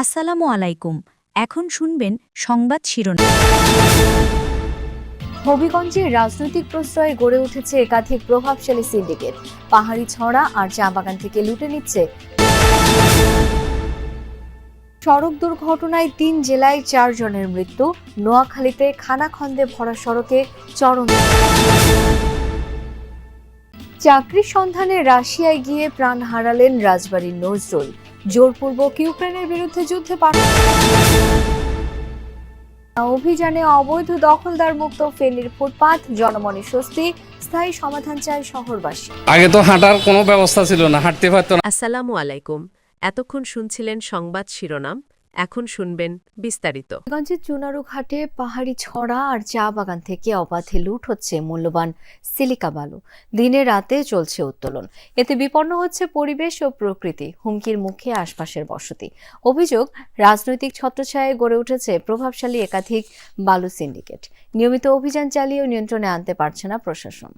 আসসালামু আলাইকুম। এখন শুনবেন সংবাদ শিরোনাম। হবিগঞ্জে রাজনৈতিক প্রশ্রয়ে গড়ে উঠেছে একাধিক প্রভাবশালী সিন্ডিকেট। পাহাড়ি ছড়া আর চা বাগান থেকে লুটে নিচ্ছে। সড়ক দুর্ঘটনায় তিন জেলায় চারজনের মৃত্যু। নোয়াখালীতে খানাখন্দে ভরা সড়কে চরম চাকরির সন্ধানে রাশিয়ায় গিয়ে প্রাণ হারালেন রাজবাড়ির নজরুল। জোরপূর্বক ইউক্রেনের বিরুদ্ধে যুদ্ধে অভিযানে অবৈধ দখলদার মুক্ত ফেনীর ফুটপাত জনমনে স্বস্তি স্থায়ী সমাধান চায় শহরবাসী। আগে তো হাঁটার কোনো ব্যবস্থা ছিল না হাঁটতে পারতো না। আসসালামু আলাইকুম। এতক্ষণ শুনছিলেন সংবাদ শিরোনাম এখন শুনবেন বিস্তারিত। গঞ্জের চুনারু ঘাটে পাহাড়ি ছড়া আর চা বাগান থেকে অবাধে লুট হচ্ছে মূল্যবান সিলিকা বালু। দিনে রাতে চলছে উত্তোলন। এতে বিপন্ন হচ্ছে পরিবেশ ও প্রকৃতি, হুমকির মুখে আশপাশের বসতি। অভিযোগ, রাজনৈতিক ছত্রছায়ায় গড়ে উঠেছে প্রভাবশালী একাধিক বালু সিন্ডিকেট। নিয়মিত অভিযান চালিয়েও নিয়ন্ত্রণে আনতে পারছে না প্রশাসন।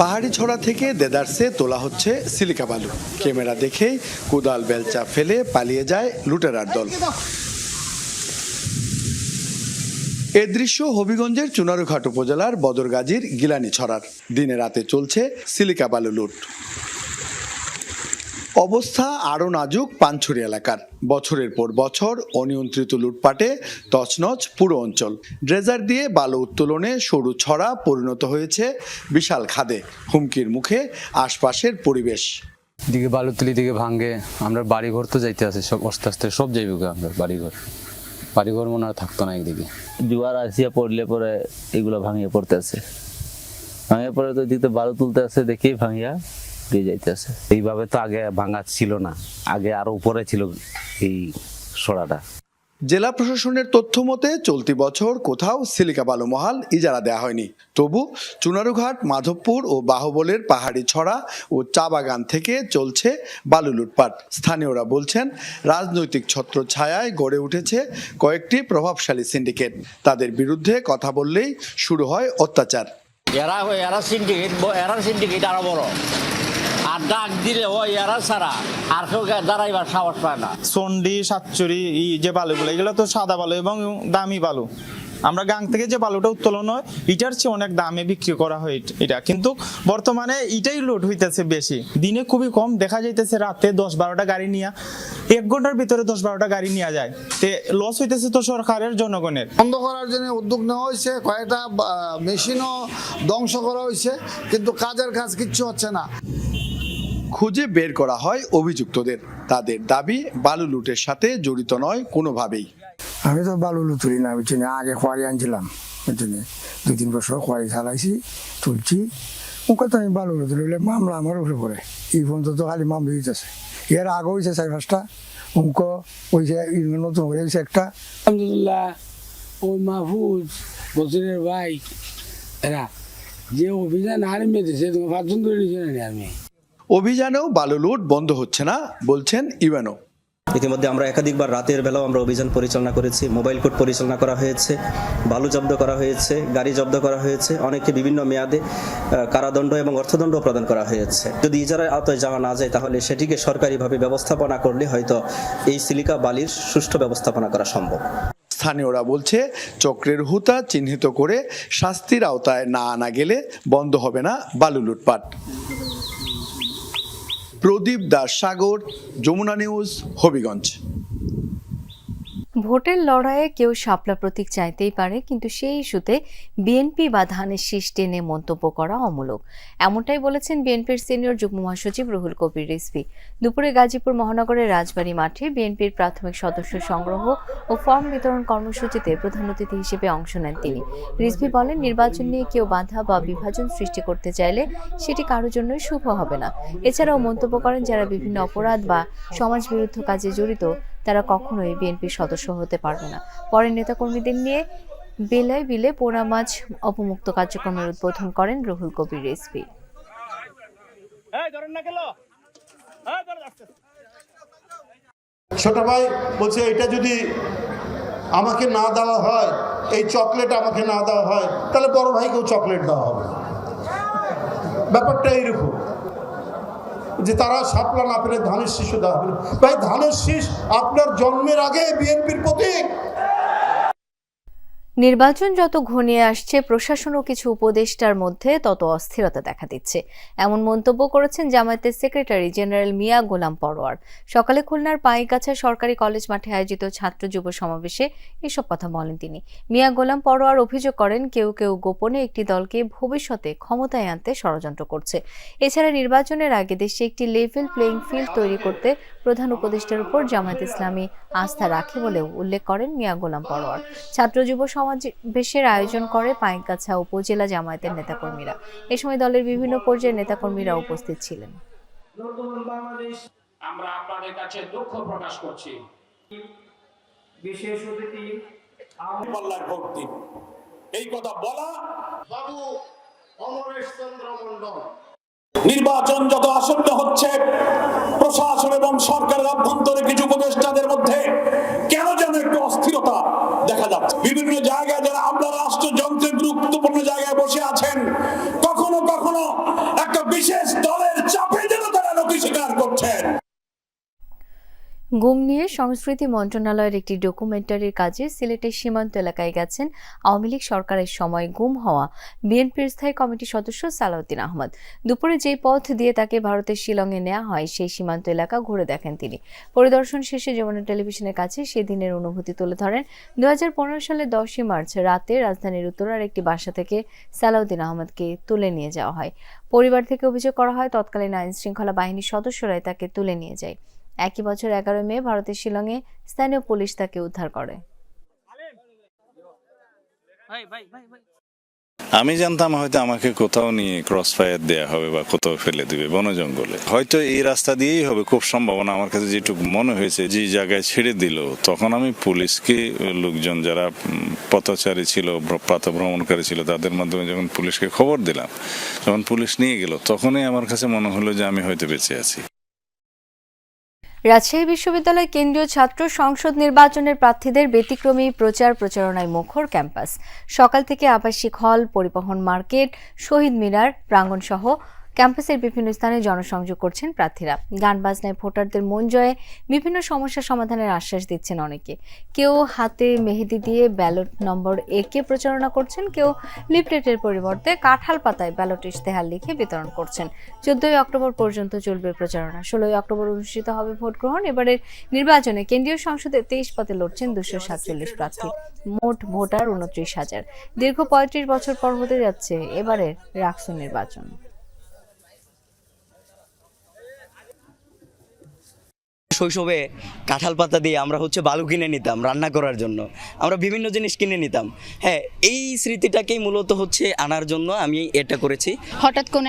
পাহাড়ি ছড়া থেকে দেদারসে তোলা হচ্ছে সিলিকা বালু। ক্যামেরা দেখেই কুদাল বেলচা ফেলে পালিয়ে যায় লুটেরার দল। এ দৃশ্য হবিগঞ্জের চুনারুঘাট উপজেলার বদরগাজীর গিলানি ছড়ার। দিনে রাতে চলছে সিলিকা বালু লুট। অবস্থা আরও নাজুক পানছড়ি এলাকার। বছরের পর বছর অনিয়ন্ত্রিত লুটপাটে তছনছ পুরো অঞ্চল। ড্রেজার দিয়ে বালু উত্তোলনে সরু ছড়া পরিণত হয়েছে বিশাল খাদে। হুমকির মুখে আশপাশের পরিবেশ। দিকে বালুতলি দিকে ভাঙ্গে আমরা বাড়িঘর তো যাইতে আছে সব আস্তে আস্তে সব যাইব গে আমরা বাড়িঘর। বাড়িঘর মনে হয় থাকতো না একদিকে জোয়ার আসিয়া পড়লে পরে এগুলো ভাঙিয়ে পড়তেছে। ভাঙিয়ে পরে তো দিতে বালু তুলতে আছে দেখেই ভাঙিয়া। দিয়ে যাইতেছে। এইভাবে তো আগে ভাঙা ছিল না আগে আরও উপরে ছিল এই সরাটা জেলা প্রশাসনের তথ্য মতে চলতি বছর কোথাও সিলিকা বালু মহাল ইজারা দেওয়া হয়নি। তবু চুনারুঘাট মাধবপুর ও বাহুবলের পাহাড়ি ছড়া ও চা বাগান থেকে চলছে বালু লুটপাট। স্থানীয়রা বলছেন রাজনৈতিক ছত্র ছায়ায় গড়ে উঠেছে কয়েকটি প্রভাবশালী সিন্ডিকেট। তাদের বিরুদ্ধে কথা বললেই শুরু হয় অত্যাচার। এরা এরা সিন্ডিকেট এরা সিন্ডিকেট আরও বড়। আর ডাক দিলে ও এরা ছাড়া আর কেউ দাঁড়াইবার সাহস পায় না। চন্ডি সাতচুরি এই যে বালুগুলো এগুলো তো সাদা বালু এবং দামি বালু। আমরা গাং থেকে যে বালুটা উত্তোলন হয় এটার চেয়ে অনেক দামে বিক্রি করা হয় এটা কিন্তু বর্তমানে এটাই লোড হইতেছে বেশি। দিনে খুবই কম দেখা যাইতেছে রাতে দশ বারোটা গাড়ি নিয়ে এক ঘণ্টার ভিতরে দশ বারোটা গাড়ি নিয়ে যায়। তে লস হইতেছে তো সরকারের জনগণের। বন্ধ করার জন্য উদ্যোগ নেওয়া হয়েছে কয়েকটা মেশিনও ধ্বংস করা হয়েছে কিন্তু কাজের কাজ কিচ্ছু হচ্ছে না। খুঁজে বের করা হয় অভিযুক্তদের। তাদের দাবি বালু লুটের সাথে জড়িত নয় কোনোভাবেই। আমি তো বালু তুলি না বুঝছি না আগে খোয়ারি আনছিলাম। বুঝছি দুই তিন বছর খোয়ারি চালাইছি তুলছি। ওকে তো আমি বালু তুলি মামলা আমার উপরে পড়ে। এই পর্যন্ত তো খালি মামলা হইতেছে। এর আগে হয়েছে চার পাঁচটা। অঙ্ক হয়েছে নতুন হয়ে গেছে একটা। আলহামদুলিল্লাহ ওই মাহফুজ বছরের ভাই এরা যে অভিযান হারে মেরেছে তোমার পাঁচজন ধরে নিয়েছে না আমি? অভিযানেও বালু লুট বন্ধ হচ্ছে না বলছেন ইউএনও ইতিমধ্যে আমরা একাধিকবার রাতের বেলাও আমরা অভিযান পরিচালনা করেছি মোবাইল কোর্ট পরিচালনা করা হয়েছে বালু জব্দ করা হয়েছে গাড়ি জব্দ করা হয়েছে অনেককে বিভিন্ন মেয়াদে কারাদণ্ড এবং অর্থদণ্ড প্রদান করা হয়েছে। যদি ইজারার আওতায় যাওয়া না যায় তাহলে সেটিকে সরকারিভাবে ব্যবস্থাপনা করলে হয়তো এই সিলিকা বালির সুষ্ঠু ব্যবস্থাপনা করা সম্ভব। স্থানীয়রা বলছে চক্রের হুতা চিহ্নিত করে শাস্তির আওতায় না আনা গেলে বন্ধ হবে না বালু লুটপাট। প্রদীপ দাস সাগর যমুনা নিউজ হবিগঞ্জ। ভোটের লড়াইয়ে কেউ শাপলা প্রতীক চাইতেই পারে, কিন্তু সেই ইস্যুতে বিএনপি বা ধানের শীষ টেনে মন্তব্য করা অমূলক। এমনটাই বলেছেন বিএনপির সিনিয়র যুগ্ম মহাসচিব রুহুল কবির রিজভী। দুপুরে গাজীপুর মহানগরের রাজবাড়ী মাঠে বিএনপির প্রাথমিক সদস্য সংগ্রহ ও ফর্ম বিতরণ কর্মসূচিতে প্রধান অতিথি হিসেবে অংশ নেন তিনি। রিজভী বলেন, নির্বাচন নিয়ে কেউ বাধা বা বিভাজন সৃষ্টি করতে চাইলে সেটি কারোর জন্যই শুভ হবে না। এছাড়াও মন্তব্য করেন যারা বিভিন্ন অপরাধ বা সমাজ বিরুদ্ধ কাজে জড়িত তারা কখনোই বিএনপির সদস্য হতে পারবে না। পরে নেতাকর্মীদের নিয়ে বেলায় বিলে পোড়া মাছ অপমুক্ত কার্যক্রমের উদ্বোধন করেন রুহুল কবির রেসপি ছোট ভাই বলছে এটা যদি আমাকে না দেওয়া হয় এই চকলেট আমাকে না দেওয়া হয় তাহলে বড় ভাইকেও চকলেট দেওয়া হবে। ব্যাপারটা এইরকম। যে তারা সাপলা না পেলে ধানের শীষও দেওয়া হবে। ভাই, ধানের শীষ আপনার জন্মের আগে বিএনপির প্রতীক নির্বাচন যত ঘনিয়ে আসছে, প্রশাসন ও কিছু উপদেষ্টার মধ্যে তত অস্থিরতা দেখা দিচ্ছে। এমন মন্তব্য করেছেন জামায়াতের সেক্রেটারি জেনারেল মিয়া গোলাম পরোয়ার। সকালে খুলনার পাইগাছা সরকারি কলেজ মাঠে আয়োজিত ছাত্র যুব সমাবেশে এসব কথা বলেন তিনি। মিয়া গোলাম পরোয়ার অভিযোগ করেন, কেউ কেউ গোপনে একটি দলকে ভবিষ্যতে ক্ষমতায় আনতে ষড়যন্ত্র করছে। এছাড়া নির্বাচনের আগে দেশে একটি লেভেল প্লেইং ফিল্ড তৈরি করতে প্রধান উপদেষ্টার উপর জামায়াত ইসলামী আস্থা রাখে বলেও উল্লেখ করেন মিয়া গোলাম পরোয়ার। ছাত্র যুব সমাবেশের আয়োজন করে পাইকগাছা উপজেলা জামায়াতের নেতাকর্মীরা। এ সময় দলের বিভিন্ন পর্যায়ের নেতাকর্মীরা উপস্থিত ছিলেন। আমরা আপনাদের কাছে দুঃখ প্রকাশ করছি। বিশেষ অতিথি ভোট দিন। এই কথা বলা বাবু অমরেশ চন্দ্র মন্ডল নির্বাচন যত আসন্ন হচ্ছে প্রশাসন এবং সরকারের অভ্যন্তরে কিছু উপদেষ্টাদের মধ্যে কেন যেন একটু অস্থিরতা? দেখা যাচ্ছে বিভিন্ন জায়গায় যারা আমরা রাষ্ট্রযন্ত্রের গুরুত্বপূর্ণ জায়গায় বসে আছেন গুম নিয়ে সংস্কৃতি মন্ত্রণালয়ের একটি ডকুমেন্টারির কাজে সিলেটের সীমান্ত এলাকায় গেছেন আওয়ামী লীগ সরকারের সময় গুম হওয়া বিএনপির স্থায়ী কমিটির সদস্য সালাউদ্দিন আহমদ। দুপুরে যে পথ দিয়ে তাকে ভারতের শিলংয়ে নেওয়া হয়, সেই সীমান্ত এলাকা ঘুরে দেখেন তিনি। পরিদর্শন শেষে যমুনা টেলিভিশনের কাছে সেদিনের অনুভূতি তুলে ধরেন দু সালের দশই মার্চ রাতে রাজধানীর উত্তরার একটি বাসা থেকে সালাউদ্দিন আহমদকে তুলে নিয়ে যাওয়া হয়। পরিবার থেকে অভিযোগ করা হয়, তৎকালীন আইন শৃঙ্খলা বাহিনীর সদস্যরাই তাকে তুলে নিয়ে যায়। একই বছর এগারো মে ভারতের শিলংয়ে স্থানীয় পুলিশ তাকে উদ্ধার করে। আমি জানতাম হয়তো আমাকে কোথাও নিয়ে ক্রস ফায়ার দেওয়া হবে বা কোথাও ফেলে দিবে বন জঙ্গলে হয়তো এই রাস্তা দিয়েই হবে খুব সম্ভাবনা। আমার কাছে যেটুকু মনে হয়েছে যে জায়গায় ছেড়ে দিল তখন আমি পুলিশকে লোকজন যারা পথচারী ছিল ভ্র- পথভ্রমণকারী ছিল তাদের মাধ্যমে যখন পুলিশকে খবর দিলাম যখন পুলিশ নিয়ে গেল তখনই আমার কাছে মনে হলো যে আমি হয়তো বেঁচে আছি। রাজশাহী বিশ্ববিদ্যালয় কেন্দ্রীয় ছাত্র সংসদ নির্বাচনের প্রার্থীদের ব্যতিক্রমী প্রচার প্রচারণায় মুখর ক্যাম্পাস। সকাল থেকে আবাসিক হল, পরিবহন মার্কেট, শহীদ মিনার প্রাঙ্গণ সহ ক্যাম্পাসের বিভিন্ন স্থানে জনসংযোগ করছেন প্রার্থীরা। গান বাজনায় ভোটারদের মন জয়ে বিভিন্ন সমস্যা সমাধানের আশ্বাস দিচ্ছেন অনেকে। কেউ হাতে মেহেদি দিয়ে ব্যালট নম্বর একে প্রচারণা করছেন, কেউ লিফলেটের পরিবর্তে কাঁঠাল পাতায় ব্যালট ইশতেহার লিখে বিতরণ করছেন। চোদ্দই অক্টোবর পর্যন্ত চলবে প্রচারণা। ষোলোই অক্টোবর অনুষ্ঠিত হবে ভোট গ্রহণ। এবারের নির্বাচনে কেন্দ্রীয় সংসদে তেইশ পদে লড়ছেন দুশো সাতচল্লিশ প্রার্থী। মোট ভোটার উনত্রিশ হাজার। দীর্ঘ পঁয়ত্রিশ বছর পর হতে যাচ্ছে এবারের রাকসু নির্বাচন। শৈশবে কাঁঠাল পাতা দিয়ে আমরা হচ্ছে বালু কিনে নিতাম রান্না করার জন্য। আমরা বিভিন্ন জিনিস কিনে নিতাম। হ্যাঁ এই স্মৃতিটাকেই মূলত হচ্ছে আনার জন্য আমি এটা করেছি। হঠাৎ কোনো